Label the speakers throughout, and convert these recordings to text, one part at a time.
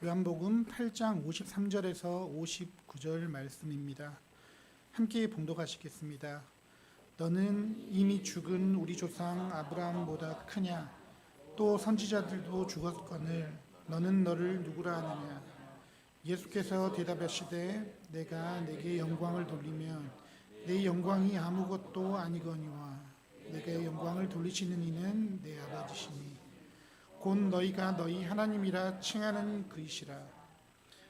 Speaker 1: 요한복음 8장 53절에서 59절 말씀입니다. 함께 봉독하시겠습니다. 너는 이미 죽은 우리 조상 아브라함보다 크냐? 또 선지자들도 죽었거늘 너는 너를 누구라 하느냐? 예수께서 대답하시되 내가 내게 영광을 돌리면 내 영광이 아무것도 아니거니와 내게 영광을 돌리시는 이는 내 아버지시니 곧 너희가 너희 하나님이라 칭하는 그이시라.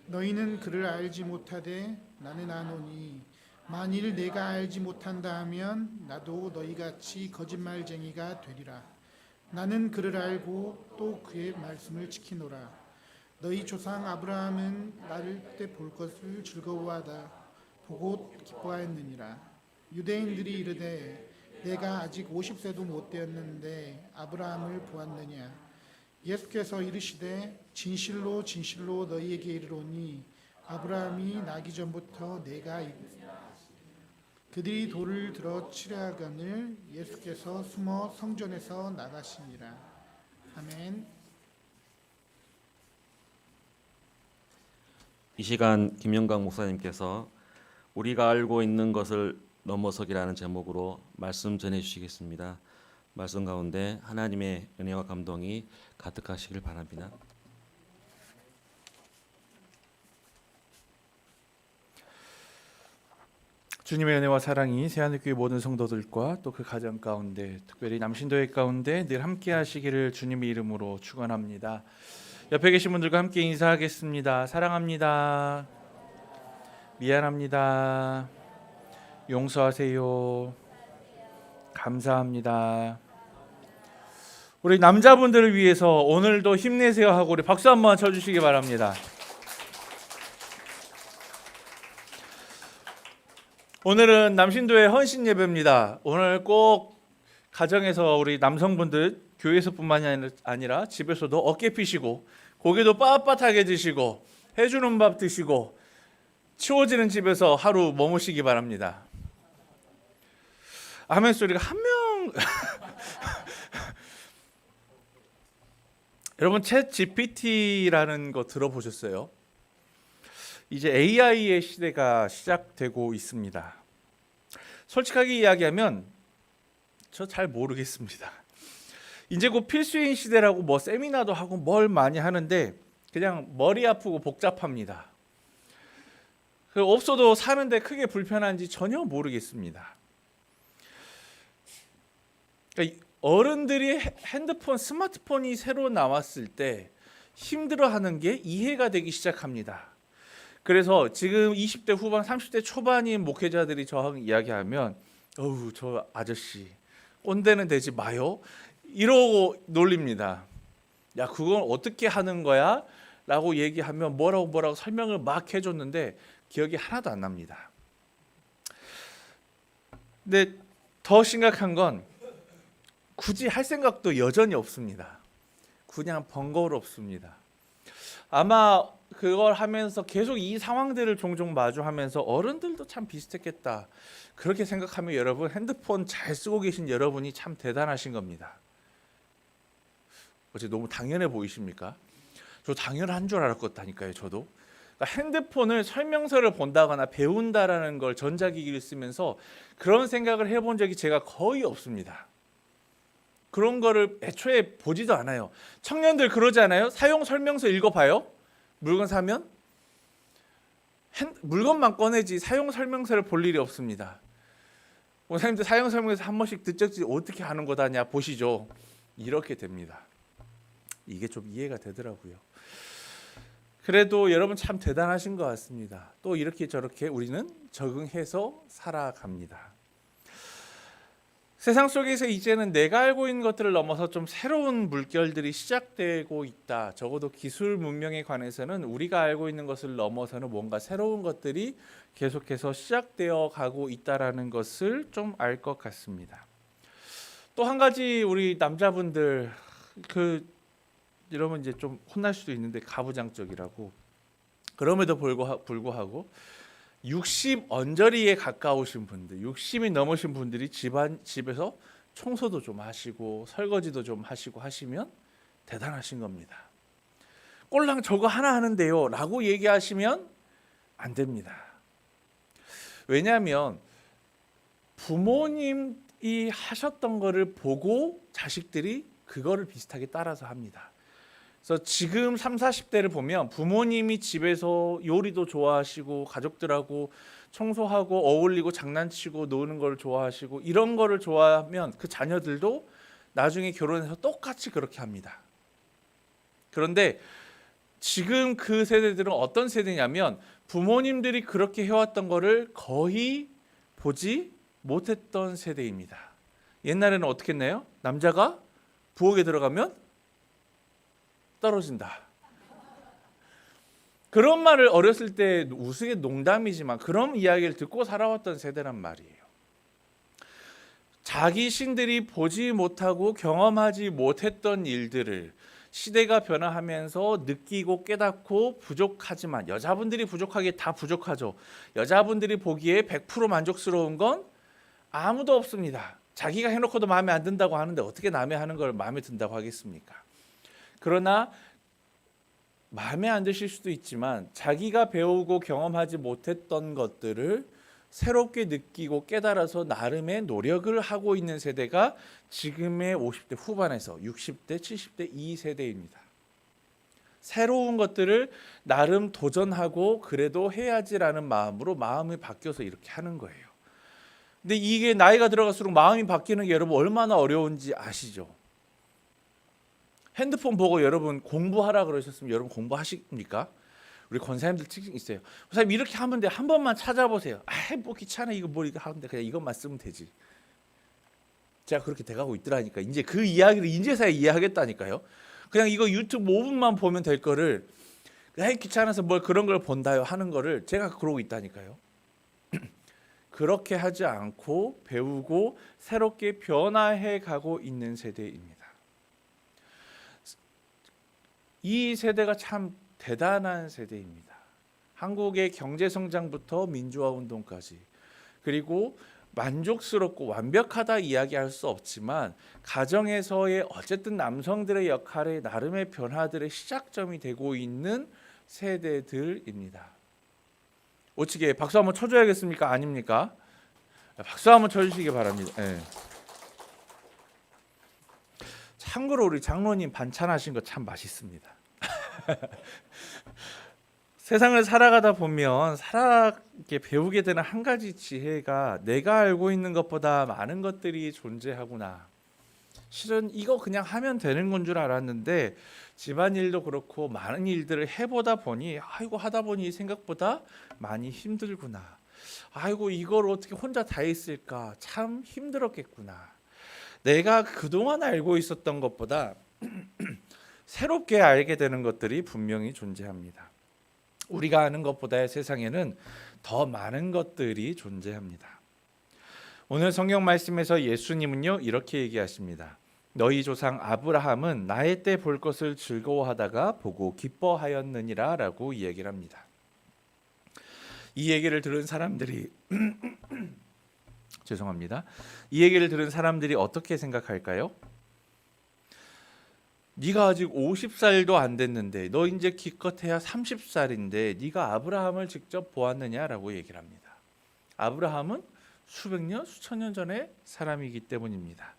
Speaker 1: 너희는 그를 알지 못하되 나는 아노니 만일 내가 알지 못한다 하면 나도 너희 같이 거짓말쟁이가 되리라. 나는 그를 알고 또 그의 말씀을 지키노라. 너희 조상 아브라함은 나를 때 볼 것을 즐거워하다. 보고 기뻐하였느니라. 유대인들이 이르되 내가 아직 50세도 못 되었는데 아브라함을 보았느냐 예수께서 이르시되 진실로 진실로 너희에게 이르노니 아브라함이 나기 전부터 내가 있 그들이 돌을 들어 치려하거늘 예수께서 숨어 성전에서 나가시니라 아멘
Speaker 2: 이 시간 김영광 목사님께서 우리가 알고 있는 것을 넘어서기라는 제목으로 말씀 전해 주시겠습니다. 말씀 가운데 하나님의 은혜와 감동이 가득하시길 바랍니다.
Speaker 3: 주님의 은혜와 사랑이 새하늘교회 모든 성도들과 또 그 가정 가운데 특별히 남신도회 가운데 늘 함께 하시기를 주님의 이름으로 축원합니다. 옆에 계신 분들과 함께 인사하겠습니다. 사랑합니다. 미안합니다. 용서하세요. 감사합니다. 우리 남자분들을 위해서 오늘도 힘내세요 하고 우리 박수 한번 쳐주시기 바랍니다. 오늘은 남신도의 헌신 예배입니다. 오늘 꼭 가정에서 우리 남성분들 교회에서뿐만이 아니- 아니라 집에서도 어깨 피시고 고기도 빳빳하게 드시고 해주는 밥 드시고 치워지는 집에서 하루 머무시기 바랍니다. 아멘 소리가 한 명. 여러분 챗 GPT라는 거 들어보셨어요? 이제 AI의 시대가 시작되고 있습니다. 솔직하게 이야기하면 저 잘 모르겠습니다. 이제 곧 필수인 시대라고 뭐 세미나도 하고 뭘 많이 하는데 그냥 머리 아프고 복잡합니다. 그 없어도 사는데 크게 불편한지 전혀 모르겠습니다. 그러니까 이 어른들이 헤- 핸드폰, 스마트폰이 새로 나왔을 때 힘들어하는 게 이해가 되기 시작합니다. 그래서 지금 20대 후반, 30대 초반인 목회자들이 저하고 이야기하면 어우 저 아저씨 꼰대는 되지 마요 이러고 놀립니다. 야 그건 어떻게 하는 거야? 라고 얘기하면 뭐라고 뭐라고 설명을 막 해줬는데 기억이 하나도 안 납니다. 근데 더 심각한 건 굳이 할 생각도 여전히 없습니다. 그냥 번거롭습니다. 아마 그걸 하면서 계속 이 상황들을 종종 마주하면서 어른들도 참 비슷했겠다. 그렇게 생각하면 여러분 핸드폰 잘 쓰고 계신 여러분이 참 대단하신 겁니다. 어제 너무 당연해 보이십니까? 저 당연한 줄 알았다니까요, 저도. 그러니까 핸드폰을 설명서를 본다거나 배운다라는 걸 전자기기를 쓰면서 그런 생각을 해본 적이 제가 거의 없습니다. 그런 거를 애초에 보지도 않아요. 청년들 그러지 않아요? 사용 설명서 읽어봐요. 물건 사면 핸- 물건만 꺼내지 사용 설명서를 볼 일이 없습니다. 원사님들 사용 설명서 한 번씩 듣적지 어떻게 하는 거다냐 보시죠. 이렇게 됩니다. 이게 좀 이해가 되더라고요. 그래도 여러분 참 대단하신 것 같습니다. 또 이렇게 저렇게 우리는 적응해서 살아갑니다. 세상 속에서 이제는 내가 알고 있는 것들을 넘어서 좀 새로운 물결들이 시작되고 있다. 적어도 기술 문명에 관해서는 우리가 알고 있는 것을 넘어서는 뭔가 새로운 것들이 계속해서 시작되어 가고 있다라는 것을 좀 알 것 같습니다. 또 한 가지 우리 남자분들 그 여러분 이제 좀 혼날 수도 있는데 가부장적이라고 그럼에도 불구하- 불구하고 60 언저리에 가까우신 분들, 60이 넘으신 분들이 집안 집에서 청소도 좀 하시고 설거지도 좀 하시고 하시면 대단하신 겁니다. 꼴랑 저거 하나 하는데요라고 얘기하시면 안 됩니다. 왜냐하면 부모님이 하셨던 거를 보고 자식들이 그거를 비슷하게 따라서 합니다. 그래서 지금 3, 40대를 보면 부모님이 집에서 요리도 좋아하시고 가족들하고 청소하고 어울리고 장난치고 노는 걸 좋아하시고 이런 거를 좋아하면 그 자녀들도 나중에 결혼해서 똑같이 그렇게 합니다. 그런데 지금 그 세대들은 어떤 세대냐면 부모님들이 그렇게 해왔던 거를 거의 보지 못했던 세대입니다. 옛날에는 어떻게 했나요? 남자가 부엌에 들어가면 떨어진다. 그런 말을 어렸을 때 우스개 농담이지만 그런 이야기를 듣고 살아왔던 세대란 말이에요. 자기 신들이 보지 못하고 경험하지 못했던 일들을 시대가 변화하면서 느끼고 깨닫고 부족하지만 여자분들이 부족하게 다 부족하죠. 여자분들이 보기에 100% 만족스러운 건 아무도 없습니다. 자기가 해놓고도 마음에 안 든다고 하는데 어떻게 남의 하는 걸 마음에 든다고 하겠습니까? 그러나 마음에 안 드실 수도 있지만 자기가 배우고 경험하지 못했던 것들을 새롭게 느끼고 깨달아서 나름의 노력을 하고 있는 세대가 지금의 50대 후반에서 60대, 70대 이 세대입니다. 새로운 것들을 나름 도전하고 그래도 해야지라는 마음으로 마음이 바뀌어서 이렇게 하는 거예요. 근데 이게 나이가 들어갈수록 마음이 바뀌는 게 여러분 얼마나 어려운지 아시죠? 핸드폰 보고 여러분 공부하라 그러셨으면 여러분 공부하십니까? 우리 권사님들 특징 있어요. 권사님 이렇게 하면 돼. 한 번만 찾아보세요. 아, 뭐 귀찮아. 이거 뭐 이거 하는데 그냥 이것만 쓰면 되지. 제가 그렇게 돼가고 있더라니까. 이제 그 이야기를 인제서야 이해하겠다니까요. 그냥 이거 유튜브 5분만 보면 될 거를 에이 귀찮아서 뭘 그런 걸 본다요 하는 거를 제가 그러고 있다니까요. 그렇게 하지 않고 배우고 새롭게 변화해 가고 있는 세대입니다. 이 세대가 참 대단한 세대입니다. 한국의 경제 성장부터 민주화 운동까지 그리고 만족스럽고 완벽하다 이야기할 수 없지만 가정에서의 어쨌든 남성들의 역할의 나름의 변화들의 시작점이 되고 있는 세대들입니다. 어떻게 박수 한번 쳐줘야겠습니까? 아닙니까? 박수 한번 쳐주시기 바랍니다. 예. 참고로 우리 장로님 반찬하신 거 참 맛있습니다. 세상을 살아가다 보면 살아게 배우게 되는 한 가지 지혜가 내가 알고 있는 것보다 많은 것들이 존재하구나. 실은 이거 그냥 하면 되는 건 줄 알았는데 집안일도 그렇고 많은 일들을 해보다 보니 아이고 하다 보니 생각보다 많이 힘들구나. 아이고 이걸 어떻게 혼자 다 했을까? 참 힘들었겠구나. 내가 그동안 알고 있었던 것보다 새롭게 알게 되는 것들이 분명히 존재합니다. 우리가 아는 것보다 세상에는 더 많은 것들이 존재합니다. 오늘 성경 말씀에서 예수님은요 이렇게 얘기하십니다. 너희 조상 아브라함은 나의 때 볼 것을 즐거워하다가 보고 기뻐하였느니라라고 이야기를 합니다. 이 얘기를 들은 사람들이 죄송합니다. 이 얘기를 들은 사람들이 어떻게 생각할까요? 네가 아직 50살도 안 됐는데 너 이제 기껏해야 30살인데 네가 아브라함을 직접 보았느냐라고 얘기를 합니다. 아브라함은 수백 년, 수천 년 전의 사람이기 때문입니다.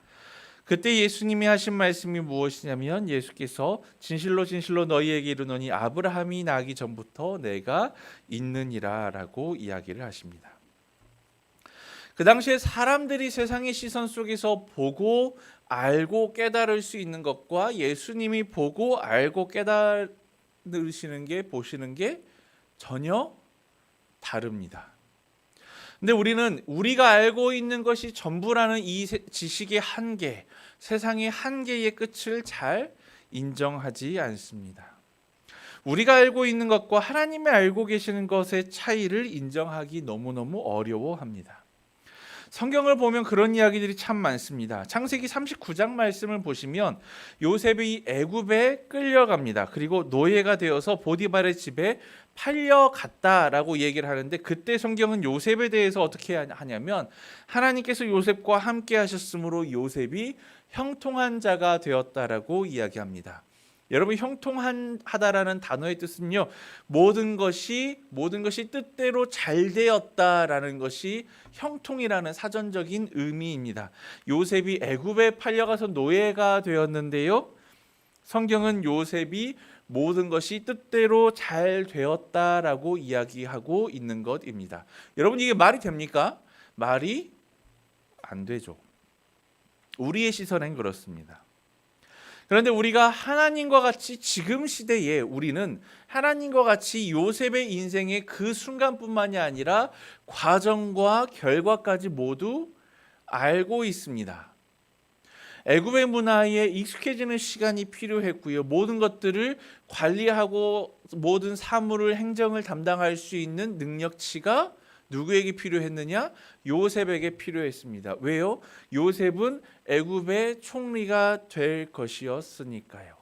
Speaker 3: 그때 예수님이 하신 말씀이 무엇이냐면 예수께서 진실로 진실로 너희에게 이르노니 아브라함이 나기 전부터 내가 있느니라라고 이야기를 하십니다. 그 당시에 사람들이 세상의 시선 속에서 보고 알고 깨달을 수 있는 것과 예수님이 보고 알고 깨달으시는 게 보시는 게 전혀 다릅니다. 근데 우리는 우리가 알고 있는 것이 전부라는 이 지식의 한계, 세상의 한계의 끝을 잘 인정하지 않습니다. 우리가 알고 있는 것과 하나님이 알고 계시는 것의 차이를 인정하기 너무너무 어려워합니다. 성경을 보면 그런 이야기들이 참 많습니다. 창세기 39장 말씀을 보시면 요셉이 애굽에 끌려갑니다. 그리고 노예가 되어서 보디발의 집에 팔려갔다라고 얘기를 하는데 그때 성경은 요셉에 대해서 어떻게 하냐면 하나님께서 요셉과 함께 하셨으므로 요셉이 형통한 자가 되었다라고 이야기합니다. 여러분 형통하다라는 단어의 뜻은요 모든 것이 모든 것이 뜻대로 잘 되었다라는 것이 형통이라는 사전적인 의미입니다. 요셉이 애굽에 팔려가서 노예가 되었는데요. 성경은 요셉이 모든 것이 뜻대로 잘 되었다라고 이야기하고 있는 것입니다. 여러분 이게 말이 됩니까? 말이 안 되죠. 우리의 시선엔 그렇습니다. 그런데 우리가 하나님과 같이 지금 시대에 우리는 하나님과 같이 요셉의 인생의 그 순간뿐만이 아니라 과정과 결과까지 모두 알고 있습니다. 애굽의 문화에 익숙해지는 시간이 필요했고요. 모든 것들을 관리하고 모든 사물을 행정을 담당할 수 있는 능력치가 누구에게 필요했느냐? 요셉에게 필요했습니다. 왜요? 요셉은 애굽의 총리가 될 것이었으니까요.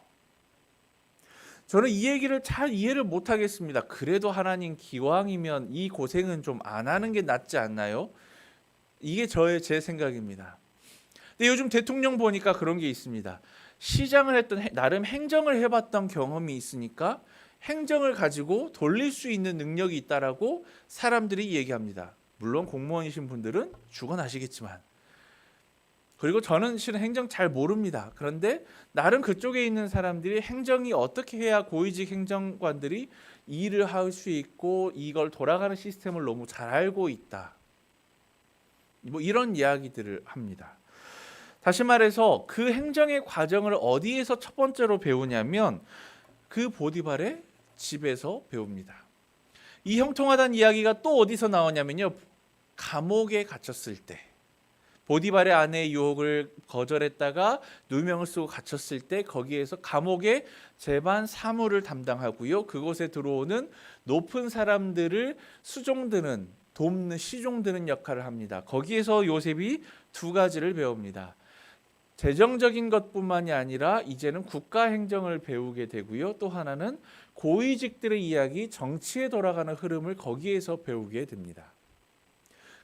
Speaker 3: 저는 이 얘기를 잘 이해를 못 하겠습니다. 그래도 하나님 기왕이면 이 고생은 좀 안 하는 게 낫지 않나요? 이게 저의 제 생각입니다. 근데 요즘 대통령 보니까 그런 게 있습니다. 시장을 했던 해- 나름 행정을 해봤던 경험이 있으니까 행정을 가지고 돌릴 수 있는 능력이 있다라고 사람들이 얘기합니다. 물론 공무원이신 분들은 죽어나시겠지만 그리고 저는 실은 행정 잘 모릅니다. 그런데 나름 그쪽에 있는 사람들이 행정이 어떻게 해야 고위직 행정관들이 일을 할 수 있고 이걸 돌아가는 시스템을 너무 잘 알고 있다. 뭐 이런 이야기들을 합니다. 다시 말해서 그 행정의 과정을 어디에서 첫 번째로 배우냐면 그 보디발의 집에서 배웁니다. 이 형통하다는 이야기가 또 어디서 나오냐면요. 감옥에 갇혔을 때 보디발의 아내의 유혹을 거절했다가 누명을 쓰고 갇혔을 때 거기에서 감옥의 재반 사무를 담당하고요. 그곳에 들어오는 높은 사람들을 수종드는 돕는 시종드는 역할을 합니다. 거기에서 요셉이 두 가지를 배웁니다. 재정적인 것뿐만이 아니라 이제는 국가 행정을 배우게 되고요. 또 하나는 고위직들의 이야기, 정치에 돌아가는 흐름을 거기에서 배우게 됩니다.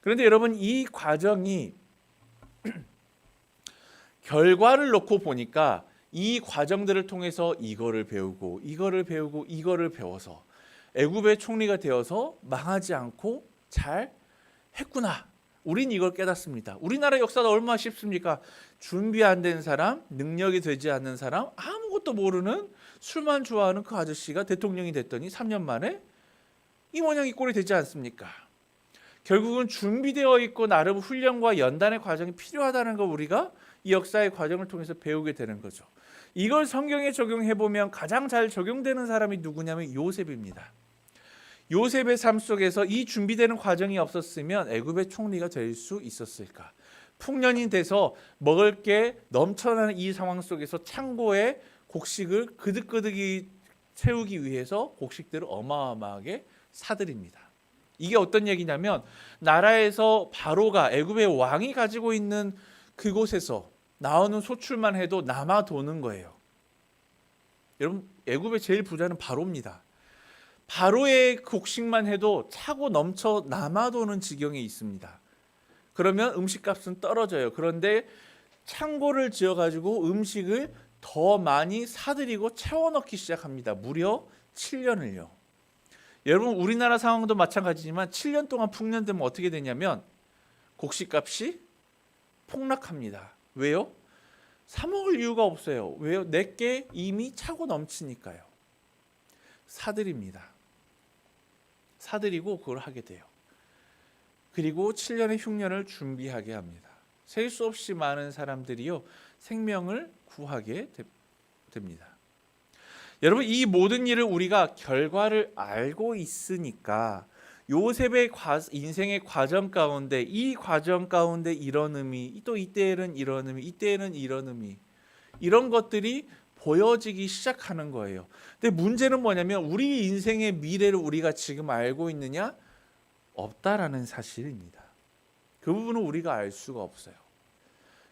Speaker 3: 그런데 여러분 이 과정이 결과를 놓고 보니까 이 과정들을 통해서 이거를 배우고 이거를 배우고 이거를 배워서 애굽의 총리가 되어서 망하지 않고 잘 했구나. 우린 이걸 깨닫습니다. 우리나라 역사가 얼마나 쉽습니까? 준비 안 된 사람, 능력이 되지 않는 사람, 아무것도 모르는 술만 좋아하는 그 아저씨가 대통령이 됐더니 3년 만에 이 모양 이 꼴이 되지 않습니까? 결국은 준비되어 있고 나름 훈련과 연단의 과정이 필요하다는 걸 우리가 이 역사의 과정을 통해서 배우게 되는 거죠. 이걸 성경에 적용해 보면 가장 잘 적용되는 사람이 누구냐면 요셉입니다. 요셉의 삶 속에서 이 준비되는 과정이 없었으면 애굽의 총리가 될 수 있었을까? 풍년이 돼서 먹을 게 넘쳐나는 이 상황 속에서 창고에 곡식을 그득그득이 채우기 위해서 곡식들을 어마어마하게 사들입니다. 이게 어떤 얘기냐면 나라에서 바로가 애굽의 왕이 가지고 있는 그곳에서 나오는 소출만 해도 남아 도는 거예요. 여러분 애굽의 제일 부자는 바로입니다. 바로의 곡식만 해도 차고 넘쳐 남아 도는 지경에 있습니다. 그러면 음식값은 떨어져요. 그런데 창고를 지어 가지고 음식을 더 많이 사들이고 채워 넣기 시작합니다. 무려 7년을요. 여러분 우리나라 상황도 마찬가지지만 7년 동안 풍년되면 어떻게 되냐면 곡식값이 폭락합니다. 왜요? 사 먹을 이유가 없어요. 왜요? 내게 이미 차고 넘치니까요. 사들입니다. 사들이고 그걸 하게 돼요. 그리고 7년의 흉년을 준비하게 합니다. 셀 수 없이 많은 사람들이요 생명을 구하게 되- 됩니다. 여러분 이 모든 일을 우리가 결과를 알고 있으니까 요셉의 과, 인생의 과정 가운데 이 과정 가운데 이런 의미 또 이때에는 이런 의미 이때에는 이런 의미 이런 것들이 보여지기 시작하는 거예요. 근데 문제는 뭐냐면 우리 인생의 미래를 우리가 지금 알고 있느냐 없다라는 사실입니다. 그 부분은 우리가 알 수가 없어요.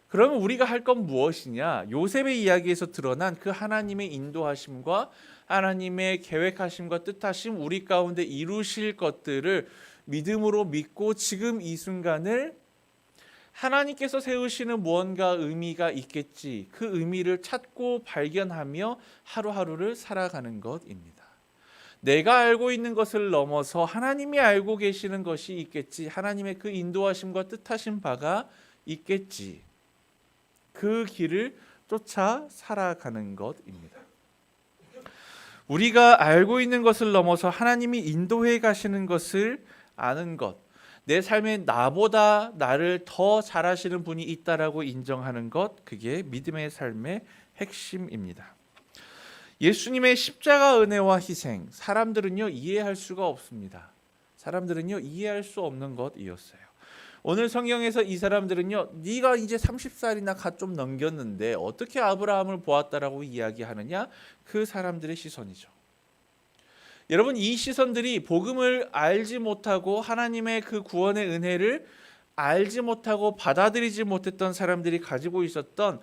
Speaker 3: 그러면 우리가 할 건 무엇이냐? 요셉의 이야기에서 드러난 그 하나님의 인도하심과 하나님의 계획하심과 뜻하심 우리 가운데 이루실 것들을 믿음으로 믿고 지금 이 순간을 하나님께서 세우시는 무언가 의미가 있겠지. 그 의미를 찾고 발견하며 하루하루를 살아가는 것입니다. 내가 알고 있는 것을 넘어서 하나님이 알고 계시는 것이 있겠지. 하나님의 그 인도하심과 뜻하신 바가 있겠지. 그 길을 쫓아 살아가는 것입니다. 우리가 알고 있는 것을 넘어서 하나님이 인도해 가시는 것을 아는 것. 내 삶에 나보다 나를 더 잘하시는 분이 있다라고 인정하는 것. 그게 믿음의 삶의 핵심입니다. 예수님의 십자가 은혜와 희생. 사람들은요 이해할 수가 없습니다. 사람들은요 이해할 수 없는 것이었어요. 오늘 성경에서 이 사람들은요 네가 이제 30살이나 가좀 넘겼는데 어떻게 아브라함을 보았다라고 이야기하느냐? 그 사람들의 시선이죠. 여러분 이 시선들이 복음을 알지 못하고 하나님의 그 구원의 은혜를 알지 못하고 받아들이지 못했던 사람들이 가지고 있었던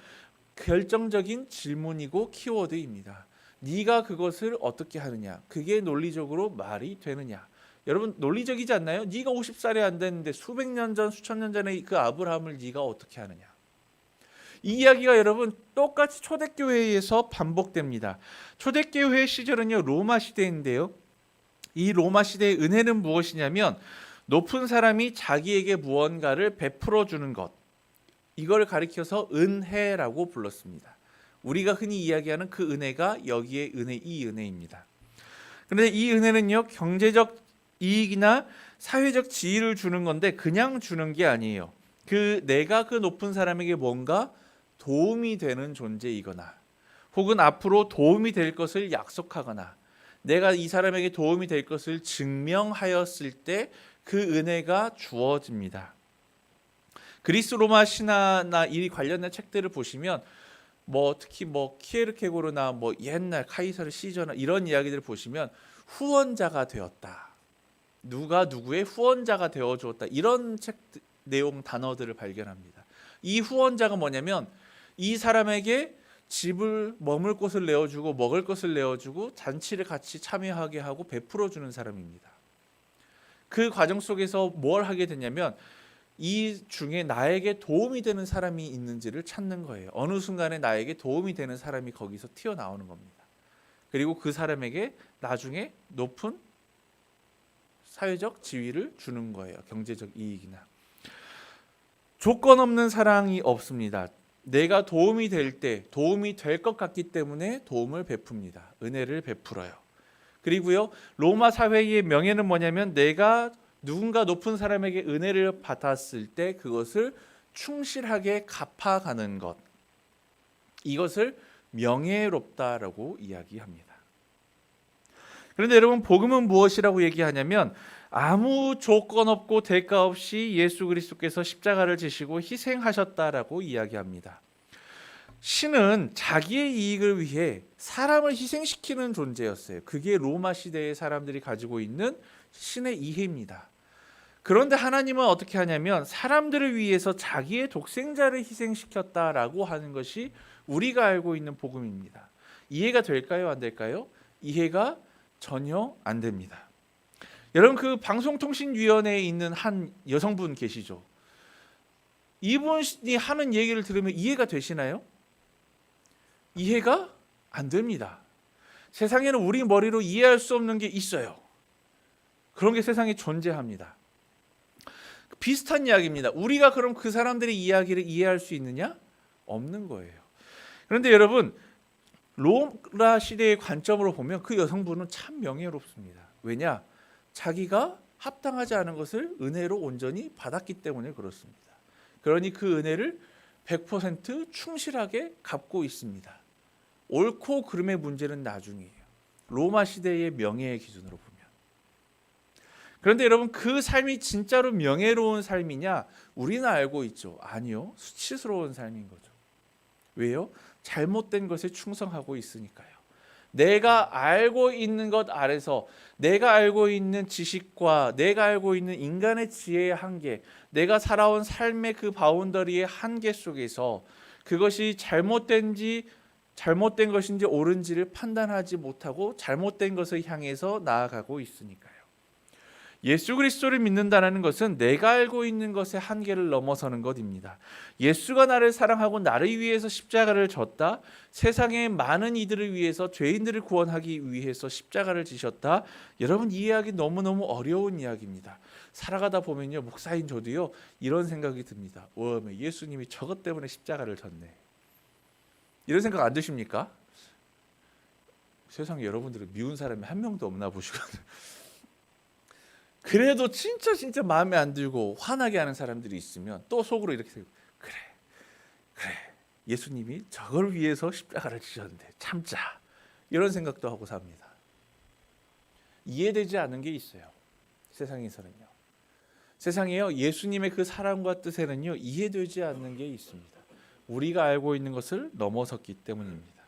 Speaker 3: 결정적인 질문이고 키워드입니다. 네가 그것을 어떻게 하느냐? 그게 논리적으로 말이 되느냐? 여러분 논리적이지 않나요? 네가 50살이 안 됐는데 수백 년 전, 수천 년 전에 그 아브라함을 네가 어떻게 하느냐? 이 이야기가 여러분 똑같이 초대교회에서 반복됩니다. 초대교회 시절은요 로마 시대인데요. 이 로마 시대의 은혜는 무엇이냐면 높은 사람이 자기에게 무언가를 베풀어 주는 것. 이걸 가리켜서 은혜라고 불렀습니다. 우리가 흔히 이야기하는 그 은혜가 여기에 은혜 이 은혜입니다. 그런데 이 은혜는요 경제적 이익이나 사회적 지위를 주는 건데 그냥 주는 게 아니에요. 그 내가 그 높은 사람에게 뭔가 도움이 되는 존재이거나 혹은 앞으로 도움이 될 것을 약속하거나 내가 이 사람에게 도움이 될 것을 증명하였을 때 그 은혜가 주어집니다. 그리스 로마 신화나 이 관련된 책들을 보시면 뭐 특히 뭐 키에르케고르나 뭐 옛날 카이사르 시저나 이런 이야기들을 보시면 후원자가 되었다. 누가 누구의 후원자가 되어 주었다. 이런 책 내용 단어들을 발견합니다. 이 후원자가 뭐냐면 이 사람에게 집을 머물 곳을 내어주고 먹을 것을 내어주고 잔치를 같이 참여하게 하고 베풀어 주는 사람입니다. 그 과정 속에서 뭘 하게 되냐면 이 중에 나에게 도움이 되는 사람이 있는지를 찾는 거예요. 어느 순간에 나에게 도움이 되는 사람이 거기서 튀어나오는 겁니다. 그리고 그 사람에게 나중에 높은 사회적 지위를 주는 거예요. 경제적 이익이나. 조건 없는 사랑이 없습니다. 내가 도움이 될 때 도움이 될 것 같기 때문에 도움을 베풉니다. 은혜를 베풀어요. 그리고요. 로마 사회의 명예는 뭐냐면 내가 누군가 높은 사람에게 은혜를 받았을 때 그것을 충실하게 갚아가는 것. 이것을 명예롭다라고 이야기합니다. 그런데 여러분 복음은 무엇이라고 얘기하냐면 아무 조건 없고 대가 없이 예수 그리스도께서 십자가를 지시고 희생하셨다라고 이야기합니다. 신은 자기의 이익을 위해 사람을 희생시키는 존재였어요. 그게 로마 시대의 사람들이 가지고 있는 신의 이해입니다. 그런데 하나님은 어떻게 하냐면 사람들을 위해서 자기의 독생자를 희생시켰다라고 하는 것이 우리가 알고 있는 복음입니다. 이해가 될까요? 안 될까요? 이해가 전혀 안 됩니다. 여러분 그 방송통신위원회에 있는 한 여성분 계시죠? 이분이 하는 얘기를 들으면 이해가 되시나요? 이해가 안 됩니다. 세상에는 우리 머리로 이해할 수 없는 게 있어요. 그런 게 세상에 존재합니다. 비슷한 이야기입니다. 우리가 그럼 그 사람들의 이야기를 이해할 수 있느냐? 없는 거예요. 그런데 여러분 로마 시대의 관점으로 보면 그 여성분은 참 명예롭습니다. 왜냐? 자기가 합당하지 않은 것을 은혜로 온전히 받았기 때문에 그렇습니다. 그러니 그 은혜를 100% 충실하게 갚고 있습니다. 옳고 그름의 문제는 나중이에요. 로마 시대의 명예의 기준으로 보면. 그런데 여러분 그 삶이 진짜로 명예로운 삶이냐? 우리는 알고 있죠. 아니요. 수치스러운 삶인 거죠. 왜요? 잘못된 것에 충성하고 있으니까요. 내가 알고 있는 것 아래서 내가 알고 있는 지식과 내가 알고 있는 인간의 지혜의 한계, 내가 살아온 삶의 그 바운더리의 한계 속에서 그것이 잘못된지 잘못된 것인지 옳은지를 판단하지 못하고 잘못된 것을 향해서 나아가고 있으니까요. 예수 그리스도를 믿는다는 것은 내가 알고 있는 것의 한계를 넘어서는 것입니다. 예수가 나를 사랑하고 나를 위해서 십자가를 졌다. 세상의 많은 이들을 위해서 죄인들을 구원하기 위해서 십자가를 지셨다. 여러분 이 이야기 너무너무 어려운 이야기입니다. 살아가다 보면요. 목사인 저도요. 이런 생각이 듭니다. 와, 예수님이 저것 때문에 십자가를 졌네. 이런 생각 안 드십니까? 세상에 여러분들은 미운 사람이 한 명도 없나 보시거든요. 그래도 진짜 진짜 마음에 안 들고 화나게 하는 사람들이 있으면 또 속으로 이렇게 생각 그래 그래. 예수님이 저걸 위해서 십자가를 지셨는데 참자. 이런 생각도 하고 삽니다. 이해되지 않는 게 있어요. 세상에서는요. 세상에요. 예수님의 그 사랑과 뜻에는요. 이해되지 않는 게 있습니다. 우리가 알고 있는 것을 넘어섰기 때문입니다.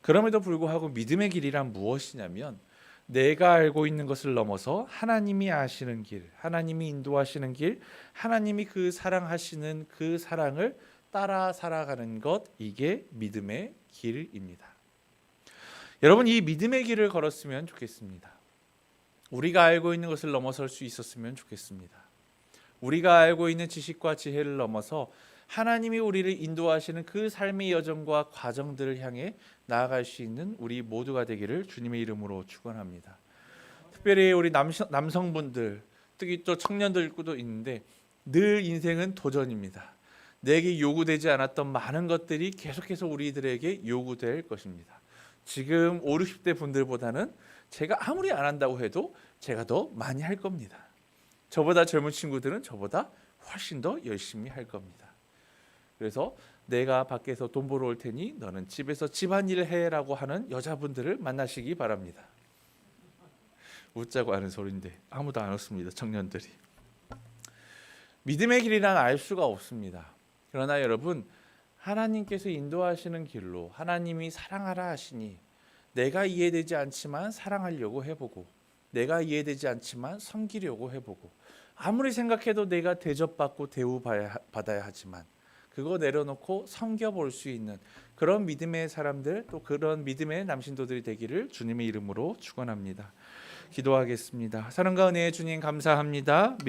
Speaker 3: 그럼에도 불구하고 믿음의 길이란 무엇이냐면 내가 알고 있는 것을 넘어서 하나님이 아시는 길, 하나님이 인도하시는 길, 하나님이 그 사랑하시는 그 사랑을 따라 살아가는 것 이게 믿음의 길입니다. 여러분 이 믿음의 길을 걸었으면 좋겠습니다. 우리가 알고 있는 것을 넘어설 수 있었으면 좋겠습니다. 우리가 알고 있는 지식과 지혜를 넘어서 하나님이 우리를 인도하시는 그 삶의 여정과 과정들을 향해 나아갈 수 있는 우리 모두가 되기를 주님의 이름으로 축원합니다. 특별히 우리 남성, 남성분들, 특히 또 청년들도 있는데 늘 인생은 도전입니다. 내게 요구되지 않았던 많은 것들이 계속해서 우리들에게 요구될 것입니다. 지금 5, 60대 분들보다는 제가 아무리 안 한다고 해도 제가 더 많이 할 겁니다. 저보다 젊은 친구들은 저보다 훨씬 더 열심히 할 겁니다. 그래서 내가 밖에서 돈 벌어 올 테니 너는 집에서 집안일을 해라고 하는 여자분들을 만나시기 바랍니다. 웃자고 하는 소리인데 아무도 안 웃습니다. 청년들이. 믿음의 길이란 알 수가 없습니다. 그러나 여러분 하나님께서 인도하시는 길로 하나님이 사랑하라 하시니 내가 이해되지 않지만 사랑하려고 해보고 내가 이해되지 않지만 섬기려고 해보고 아무리 생각해도 내가 대접받고 대우받아야 하지만 그거 내려놓고 섬겨볼 수 있는 그런 믿음의 사람들 또 그런 믿음의 남신도들이 되기를 주님의 이름으로 축원합니다. 기도하겠습니다. 사랑과 은혜의 주님 감사합니다.